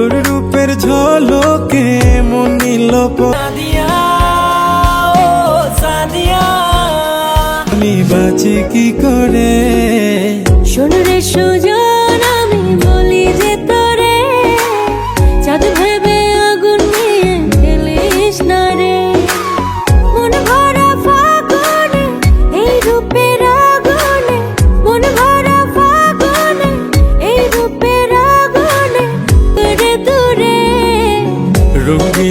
তোর রূপের ঝলকে মনি আমি বাঁচি কি করে? শোন রে সুজন